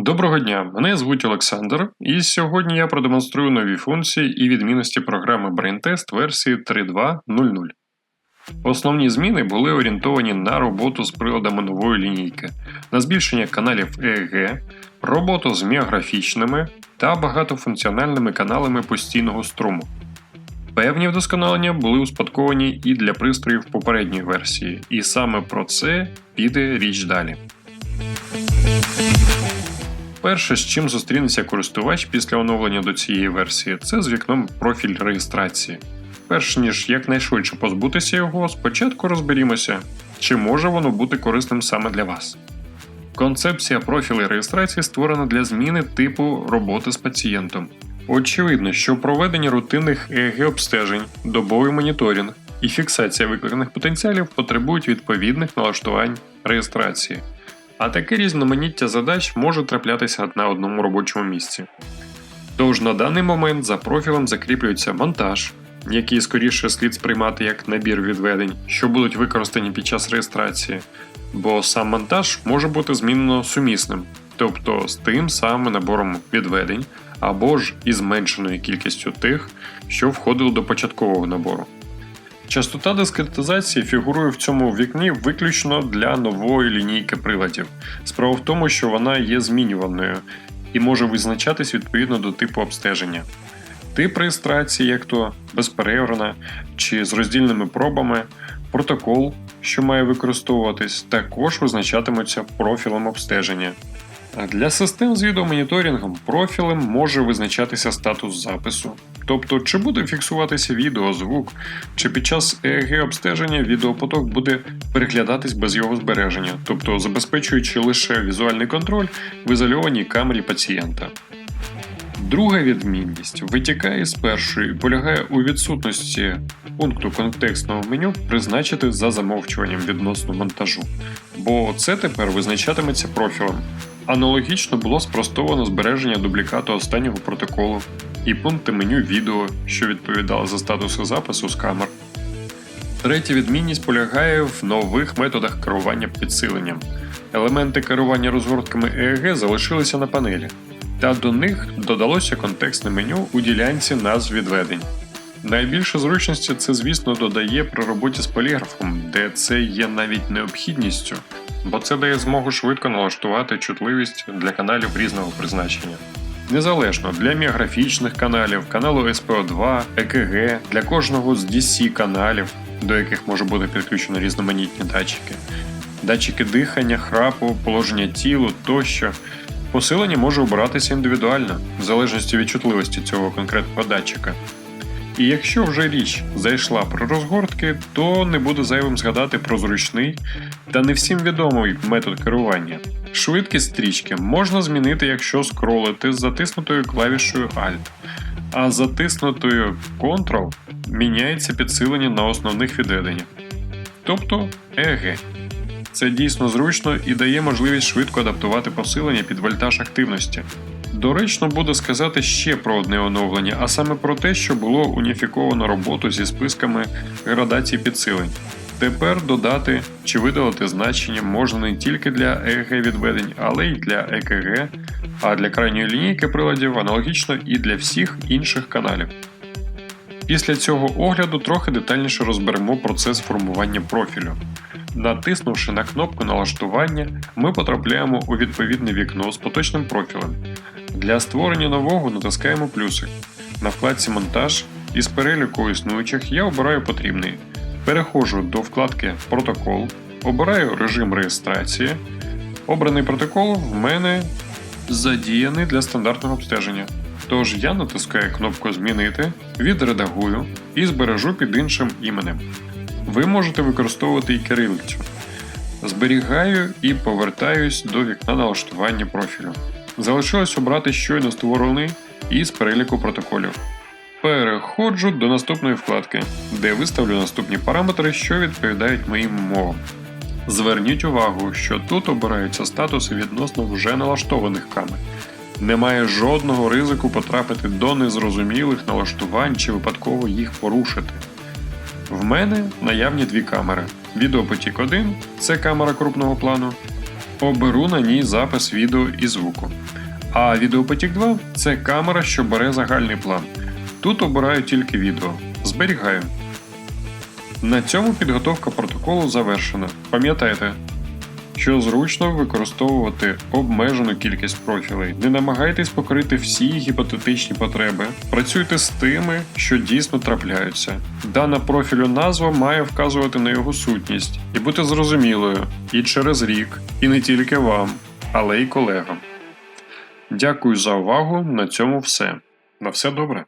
Доброго дня, мене звуть Олександр, і сьогодні я продемонструю нові функції і відмінності програми BrainTest версії 3.2.0.0. Основні зміни були орієнтовані на роботу з приладами нової лінійки, на збільшення каналів EEG, роботу з міографічними та багатофункціональними каналами постійного струму. Певні вдосконалення були успадковані і для пристроїв попередньої версії, і саме про це піде річ далі. Перше, з чим зустрінеться користувач після оновлення до цієї версії, це з вікном профіль реєстрації. Перш ніж якнайшвидше позбутися його, спочатку розберімося, чи може воно бути корисним саме для вас. Концепція профілю реєстрації створена для зміни типу роботи з пацієнтом. Очевидно, що проведення рутинних ег обстежень, добовий моніторинг і фіксація викликаних потенціалів потребують відповідних налаштувань реєстрації. А таке різноманіття задач може траплятися на одному робочому місці. Тож на даний момент за профілем закріплюється монтаж, який скоріше слід сприймати як набір відведень, що будуть використані під час реєстрації, бо сам монтаж може бути змінено сумісним, тобто з тим самим набором відведень, або ж із зменшеною кількістю тих, що входили до початкового набору. Частота дискретизації фігурує в цьому вікні виключно для нової лінійки приладів. Справа в тому, що вона є змінюваною і може визначатись відповідно до типу обстеження. Тип реєстрації, як то безперервна чи з роздільними пробами, протокол, що має використовуватись, також визначатимуться профілем обстеження. Для систем з відеомоніторингом профілем може визначатися статус запису, тобто чи буде фіксуватися відео, звук, чи під час ЕЕГ обстеження відеопоток буде переглядатись без його збереження, тобто забезпечуючи лише візуальний контроль в ізольованій камері пацієнта. Друга відмінність витікає з першої і полягає у відсутності пункту контекстного меню призначити за замовчуванням відносно монтажу, бо це тепер визначатиметься профілем. Аналогічно було спростовано збереження дублікату останнього протоколу і пункти меню відео, що відповідали за статуси запису з камер. Третя відмінність полягає в нових методах керування підсиленням. Елементи керування розгортками ЕЕГ залишилися на панелі, та до них додалося контекстне меню у ділянці назв відведень. Найбільше зручності це, звісно, додає при роботі з поліграфом, де це є навіть необхідністю, бо це дає змогу швидко налаштувати чутливість для каналів різного призначення. Незалежно для міографічних каналів, каналу СПО2, ЕКГ, для кожного з DC каналів, до яких може бути підключено різноманітні датчики, датчики дихання, храпу, положення тілу тощо. Посилення може обиратися індивідуально, в залежності від чутливості цього конкретного датчика. І якщо вже річ зайшла про розгортки, то не буде зайвим згадати про зручний та не всім відомий метод керування. Швидкість стрічки можна змінити, якщо скролити з затиснутою клавішою Alt, а затиснутою Ctrl міняється підсилення на основних відведеннях. Тобто EG. Це дійсно зручно і дає можливість швидко адаптувати посилення під вольтаж активності. Доречно буде сказати ще про одне оновлення, а саме про те, що було уніфіковано роботу зі списками градацій підсилень. Тепер додати чи видалити значення можна не тільки для ЕГ відведень, але й для ЕКГ, а для крайньої лінійки приладів аналогічно і для всіх інших каналів. Після цього огляду трохи детальніше розберемо процес формування профілю. Натиснувши на кнопку налаштування, ми потрапляємо у відповідне вікно з поточним профілем. Для створення нового натискаємо плюсик. На вкладці Монтаж із переліку існуючих я обираю потрібний. Переходжу до вкладки Протокол, обираю режим реєстрації. Обраний протокол в мене задіяний для стандартного обстеження. Тож я натискаю кнопку Змінити, відредагую і збережу під іншим іменем. Ви можете використовувати і кирилицю. Зберігаю і повертаюсь до вікна налаштування профілю. Залишилось обрати щойно створений із переліку протоколів. Переходжу до наступної вкладки, де виставлю наступні параметри, що відповідають моїм умовам. Зверніть увагу, що тут обираються статуси відносно вже налаштованих камер. Немає жодного ризику потрапити до незрозумілих налаштувань чи випадково їх порушити. В мене наявні дві камери. Відеопотік 1 це камера крупного плану, Оберу на ній запис відео і звуку. А відеопотік 2 це камера, що бере загальний план. Тут обираю тільки відео. Зберігаю. На цьому підготовка протоколу завершена. Пам'ятайте, що зручно використовувати обмежену кількість профілей. Не намагайтесь покрити всі гіпотетичні потреби. Працюйте з тими, що дійсно трапляються. Дана профілю назва має вказувати на його сутність і бути зрозумілою і через рік, і не тільки вам, але й колегам. Дякую за увагу. На цьому все. На все добре.